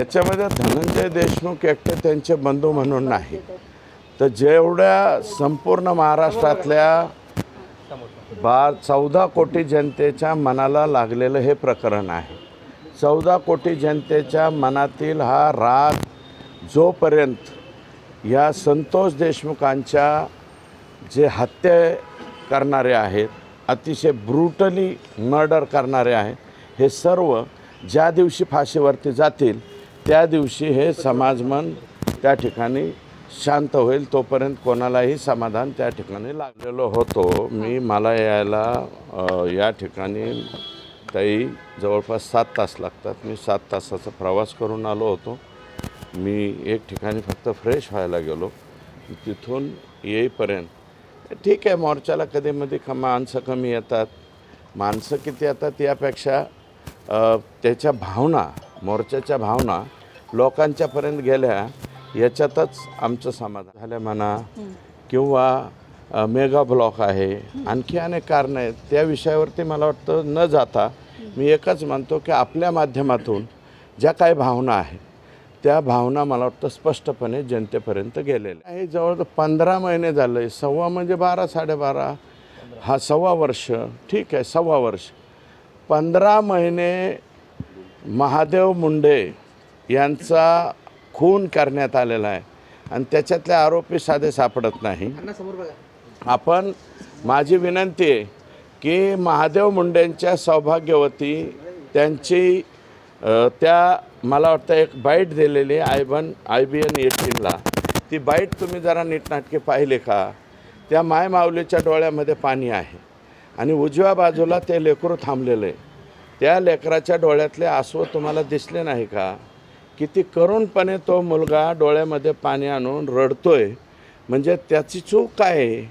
याच्यामध्ये धनंजय देशमुख एकटे त्यांचे बंधू म्हणून नाही. तर जेवढ्या संपूर्ण महाराष्ट्रातल्या बा चौदा कोटी जनतेच्या मनाला लागलेलं हे प्रकरण आहे. चौदा कोटी जनतेच्या मनातील हा राग जोपर्यंत या संतोष देशमुखांच्या जे हत्या करणारे आहेत अतिशय ब्रुटली मर्डर करणारे आहेत हे सर्व ज्या दिवशी फाशीवरती जातील त्या दिवशी हे समाजमन त्या ठिकाणी शांत होईल तोपर्यंत कोणालाही समाधान त्या ठिकाणी लागलेलो होतो. मी मला यायला या ठिकाणी ताई जवळपास सात तास लागतात. मी सात तासाचा प्रवास करून आलो होतो. मी एक ठिकाणी फक्त फ्रेश व्हायला गेलो. तिथून येईपर्यंत ठीक आहे मोर्चाला कधीमध्ये क माणसं कमी येतात. माणसं किती येतात यापेक्षा त्याच्या भावना मोर्चाच्या भावना लोकांच्यापर्यंत गेल्या याच्यातच आमचं समाधान झालं म्हणा किंवा मेगा ब्लॉक आहे. आणखी अनेक कारणं आहेत. त्या विषयावरती मला वाटतं न जाता मी एकच म्हणतो की आपल्या माध्यमातून ज्या काही भावना आहेत त्या भावना मला वाटतं स्पष्टपणे जनतेपर्यंत गेलेल्या आहे जवळ पंधरा महिने झाले सव्वा म्हणजे बारा साडेबारा हा सव्वा वर्ष ठीक आहे सव्वा वर्ष. पंधरा महिने महादेव मुंडे यांचा खून करण्यात आलेला आहे. आणि त्याच्यातले आरोपी साधे सापडत नाही. आपण माझी विनंती आहे की महादेव मुंडेंच्या सौभाग्यवती त्यांची त्या मला वाटतं एक बाईट दिलेली आय बन आय बी एन एटीनला. ती बाईट तुम्ही जरा नीटनाटके पाहिले का? त्या माय माऊलीच्या डोळ्यामध्ये पाणी आहे. आणि उजव्या बाजूला ते लेकरू थांबलेलं. आहे त्या लेकराच्या डोळ्यातले आसव तुम्हाला दिसले नाही का? किती करुणपणे तो मुलगा डोळ्यामध्ये पाणी आणून रडतोय. म्हणजे त्याची चूक काय? आहे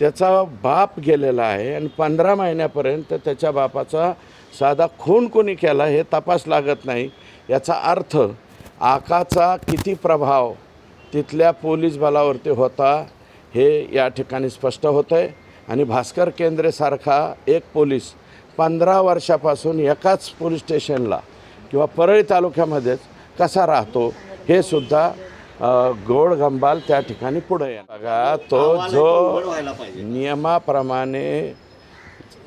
त्याचा बाप गेलेला आहे आणि पंधरा महिन्यापर्यंत त्याच्या बापाचा साधा खून कोणी केला हे तपास लागत नाही. याचा अर्थ आकाचा किती प्रभाव तिथल्या पोलीस बलावरती होता हे या ठिकाणी स्पष्ट होतं आहे आणि भास्कर केंद्रेसारखा एक पोलीस पंधरा वर्षापासून एकाच पोलीस स्टेशनला किंवा परळी तालुक्यामध्येच कसा राहतो हे सुद्धा अ, गोड गंबाल त्या ठिकाणी पुढे आहे बघा तो जो नियमाप्रमाणे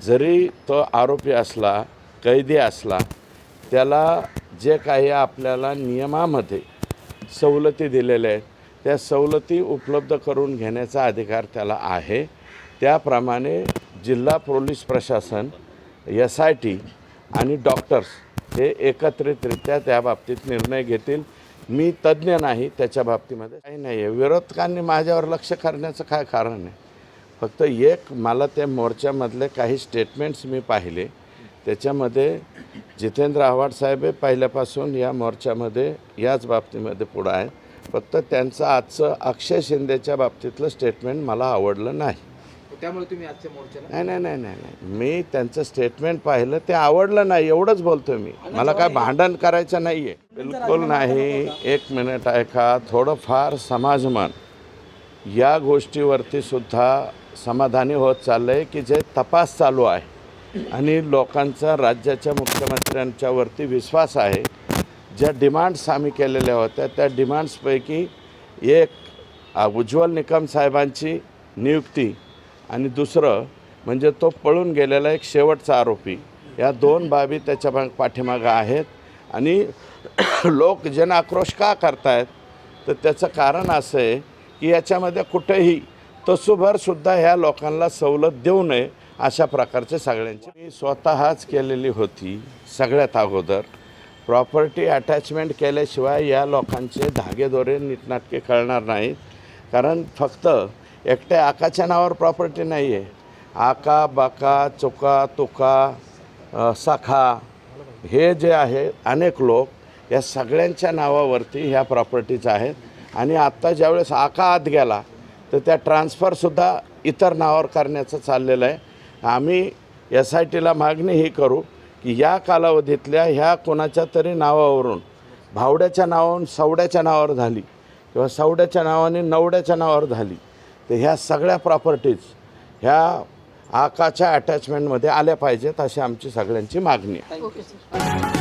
जरी तो आरोपी असला कैदी असला त्याला जे काही आपल्याला नियमामध्ये सवलती दिलेल्या आहेत त्या सवलती उपलब्ध करून घेण्याचा अधिकार त्याला आहे. त्याप्रमाणे जिल्हा पोलीस प्रशासन एस आय टी आणि डॉक्टर्स हे एकत्रितरित्या त्या बाबतीत निर्णय घेतील. मी तज्ज्ञ नाही त्याच्या बाबतीमध्ये काही नाही आहे विरोधकांनी माझ्यावर लक्ष करण्याचं काय कारण आहे? फक्त एक मला त्या मोर्चामधले काही स्टेटमेंट्स मी पाहिले. त्याच्यामध्ये जितेंद्र आव्हाड साहेब हे पहिल्यापासून या मोर्चामध्ये याच बाबतीमध्ये पुढं आहे फक्त त्यांचं आजचं अक्षय शिंदेच्या बाबतीतलं स्टेटमेंट मला आवडलं नाही. त्यामुळे तुम्ही आजच्या मोर्चाला नाही नाही नाही नाही नाही. मी त्यांचं स्टेटमेंट पाहिलं ते आवडलं नाही एवढंच बोलतोय मी. मला काय भांडण करायचं नाही आहे बिलकुल नाही. एक मिनिट ऐका. थोडंफार समाजमन. या गोष्टीवरती सुद्धा समाधानी होत चाललं आहे की जे तपास चालू आहे. आणि लोकांचा राज्याच्या मुख्यमंत्र्यांच्यावरती विश्वास आहे. ज्या डिमांड्स आम्ही केलेल्या होत्या त्या डिमांड्सपैकी एक उज्ज्वल निकम साहेबांची नियुक्ती. आणि दुसरं म्हणजे तो पळून गेलेला एक शेवटचा आरोपी. या दोन बाबी त्याच्या माग- पाठीमागं आहेत. आणि लोक जन आक्रोश का करतायत? तर त्याचं कारण असं आहे की याच्यामध्ये कुठेही तसुभरसुद्धा ह्या लोकांना सवलत देऊ नये अशा प्रकारचे सगळ्यांची. मी स्वतःच केलेली होती सगळ्यात अगोदर. प्रॉपर्टी अटॅचमेंट केल्याशिवाय या लोकांचे धागेदोरे नीटनाटके कळणार नाहीत. कारण फक्त एकट्या आकाच्या नावावर प्रॉपर्टी नाही आहे आका बाका चुका तुका साखा सखा हे जे आहे अनेक लोक या सगळ्यांच्या नावावरती ह्या प्रॉपर्टीज आहेत. आणि आत्ता ज्यावेळेस आका आत गेला तर त्या ट्रान्सफरसुद्धा इतर नावावर करण्याचं चाललेलं आहे. आम्ही एस आय टीला मागणी ही करू की या कालावधीतल्या ह्या कोणाच्या तरी नावावरून भावड्याच्या नावावरून सवड्याच्या नावावर झाली किंवा सवड्याच्या नावाने नवड्याच्या नावावर झाली तर ह्या सगळ्या प्रॉपर्टीज ह्या आकाच्या अटॅचमेंटमध्ये आल्या पाहिजेत अशी आमची सगळ्यांची मागणी आहे.